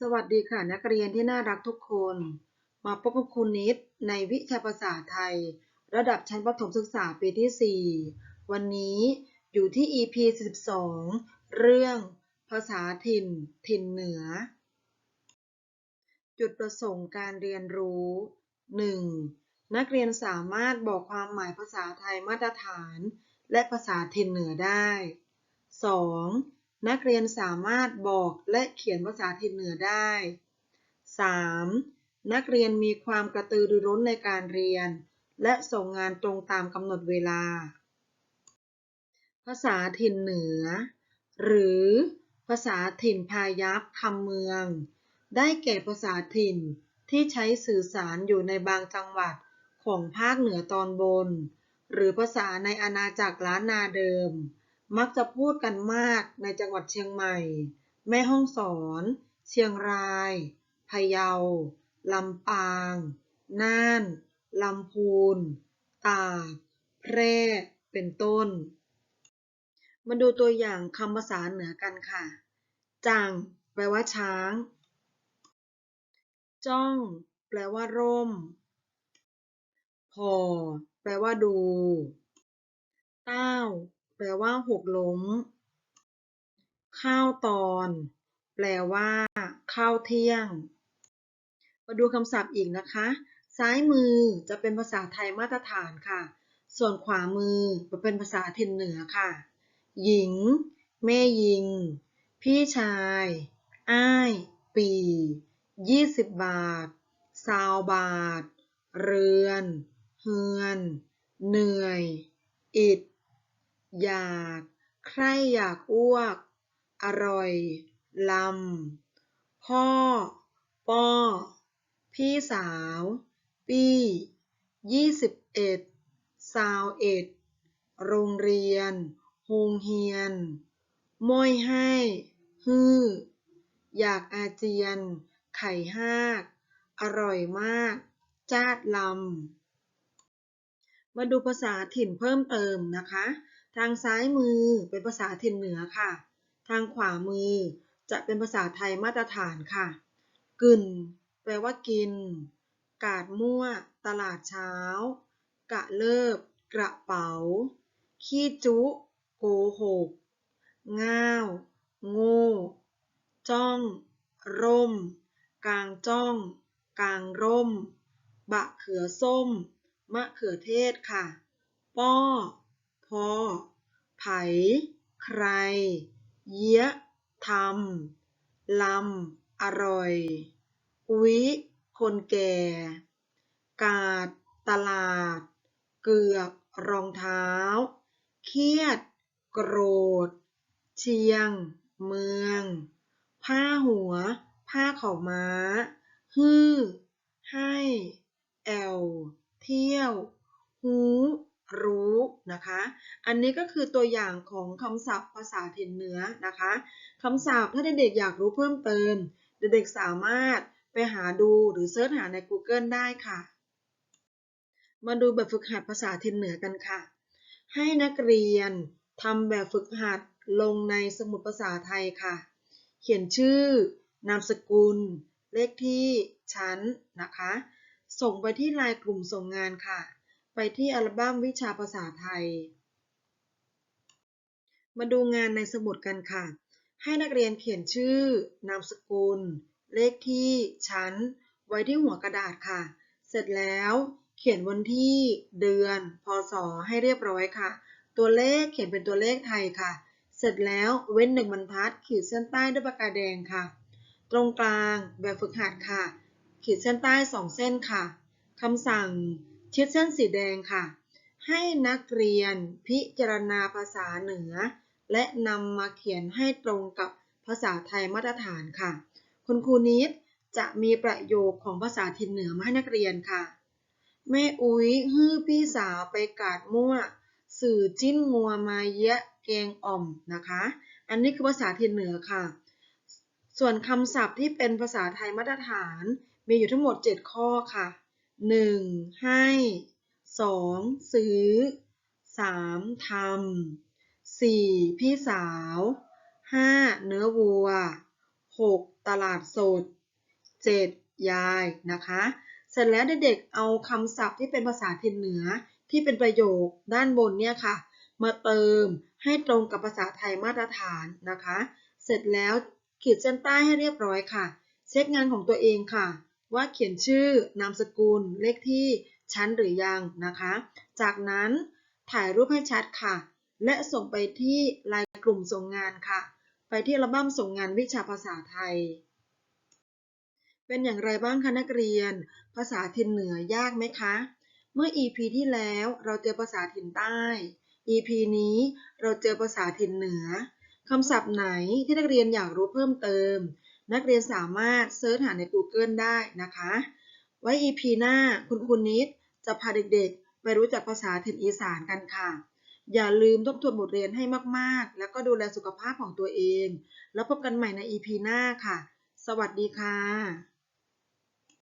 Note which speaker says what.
Speaker 1: สวัสดีค่ะนักเรียนที่น่ารักทุกคน มาพบกับครูนิดในวิชาภาษาไทย ระดับชั้นประถมศึกษาปีที่ 4 วันนี้อยู่ที่ EP 42 เรื่อง ภาษาถิ่น ถิ่นเหนือ จุดประสงค์การเรียนรู้ 1. นักเรียนสามารถบอกความหมายภาษาไทยมาตรฐาน และภาษาถิ่นเหนือได้ 2. นักเรียนสามารถบอกและเขียนภาษาถิ่นเหนือได้ 3. นักเรียนมีความกระตือรือร้นในการเรียน และส่งงานตรงตามกำหนดเวลา ภาษาถิ่นเหนือ หรือภาษาถิ่นพายัพคำเมือง ได้แก่ภาษาถิ่นที่ใช้สื่อสารอยู่ในบางจังหวัดของภาคเหนือตอนบน หรือภาษาในอาณาจักรล้านนาเดิม มักจะพูดกันมากในจังหวัดเชียงใหม่ แม่ฮ่องสอน เชียงราย พะเยา ลำปาง น่าน ลำพูน ตากแพร่ เป็นต้น มาดูตัวอย่างคำภาษาเหนือกันค่ะ จัง แปลว่าช้าง จ้อง แปลว่าร่ม พอ แปลว่าดู เต้า แปลว่าหกล้ม ข้าวตอน แปลว่า ข้าวเที่ยง มาดูคำศัพท์อีกนะคะ ซ้ายมือจะเป็นภาษาไทยมาตรฐานค่ะ ส่วนขวามือจะเป็นภาษาถิ่นเหนือค่ะ หญิง แม่ยิง พี่ชาย อ้าย ปียี่สิบบาทซาวบาท เรือน เฮือน เหนื่อย อิด อยาก ใครอยากอ้วก อร่อย ลำ พ่อ ป้อ พี่สาว ปี้ยี่สิบเอ็ดซาวเอ็ด โรงเรียนโฮงเฮียนม้อยให้ ฮืออยากอาเจียน ไข่หากอร่อยมาก จาดลำ มาดูภาษาถิ่นเพิ่มเติมนะคะ ทางซ้ายมือเป็นภาษาถิ่นเหนือค่ะ ทางขวามือจะเป็นภาษาไทยมาตรฐานค่ะ กึ่น แปลว่ากิน กาดมั่ว ตลาดเช้า กะเลิบ กระเป๋า ขี้จุ โกหก ง่าว โง่ จ้อง ร่ม กลางจ้อง กลางร่ม บะเขือส้ม มะเขือเทศค่ะ ป้อ พอ ไผ ใคร เยี้ยทำลำ อร่อยอุ๊ยคนแก่ กาด ตลาด เกือก รองเท้า เครียด โกรธ เชียง เมือง ผ้าหัว ผ้าขาวม้า ฮื้อ ให้ แอว เที่ยว หู รู้นะคะ อันนี้ก็คือตัวอย่างของคำศัพท์ภาษาถิ่นเหนือนะคะคำศัพท์ถ้าเด็กๆอยากรู้เพิ่มเติม เด็กๆสามารถไปหาดูหรือเสิร์ชหาใน Google ได้ค่ะ มาดูแบบฝึกหัดภาษาถิ่นเหนือกันค่ะ ให้นักเรียนทำแบบฝึกหัดลงในสมุดภาษาไทยค่ะ เขียนชื่อนามสกุล เลขที่ชั้นนะคะ ส่งไปที่ไลน์กลุ่มส่งงานค่ะ ไปที่อัลบั้มวิชาภาษาไทย มาดูงานในสมุดกันค่ะ ให้นักเรียนเขียนชื่อ นามสกุล เลขที่ ชั้น ไว้ที่หัวกระดาษค่ะ เสร็จแล้วเขียนวันที่ เดือน พศ ให้เรียบร้อยค่ะ ตัวเลขเขียนเป็นตัวเลขไทยค่ะ เสร็จแล้วเว้นหนึ่งบรรทัด ขีดเส้นใต้ด้วยปากกาแดงค่ะ ตรงกลางแบบฝึกหัดค่ะ ขีดเส้นใต้สองเส้นค่ะคำสั่ง ชิดเส้นสีแดงค่ะ ให้นักเรียนพิจารณาภาษาเหนือ และนำมาเขียนให้ตรงกับภาษาไทยมาตรฐานค่ะ คุณครูนิดจะมีประโยคของภาษาถิ่นเหนือมาให้นักเรียนค่ะ แม่อุ้ยฮื้อพี่สาวไปกาดมั่ว สื่อจิ้นงัวมาเยะแกงอ่อมนะคะ อันนี้คือภาษาถิ่นเหนือค่ะ ส่วนคำศัพท์ที่เป็นภาษาไทยมาตรฐานมีอยู่ทั้งหมด 7 ข้อค่ะ 1. ให้ 2. ซื้อ 3. ทำ 4. พี่สาว 5. เนื้อวัว 6. ตลาดสด 7. ยายนะคะ เสร็จแล้วเด็กๆเอาคำศัพท์ที่เป็นภาษาถิ่นเหนือที่เป็นประโยคด้านบนเนี่ยค่ะ มาเติมให้ตรงกับภาษาไทยมาตรฐานนะคะ เสร็จแล้วขีดเส้นใต้ให้เรียบร้อยค่ะ เช็คงานของตัวเองค่ะ ว่าเขียนชื่อนามสกุลเลขที่ชั้นหรือยังนะคะ จากนั้นถ่ายรูปให้ชัดค่ะ และส่งไปที่ไลน์กลุ่มส่งงานค่ะ ไปที่ระบั้มส่งงานวิชาภาษาไทย เป็นอย่างไรบ้างคะนักเรียน ภาษาถิ่นเหนือยากไหมคะ เมื่อ EP ที่แล้วเราเจอภาษาถิ่นใต้ EP นี้เราเจอภาษาถิ่นเหนือคำศัพท์ไหนที่นักเรียนอยากรู้เพิ่มเติม นักเรียนสามารถเซิร์ชหาใน Google ได้นะคะ ไว้ EP หน้าคุณคุณนิดจะพาเด็กๆ ไปรู้จักภาษาถิ่นอีสานกันค่ะ อย่าลืมทบทวนบทเรียนให้มากๆ แล้วก็ดูแลสุขภาพของตัวเอง แล้วพบกันใหม่ใน EP หน้าค่ะ สวัสดีค่ะ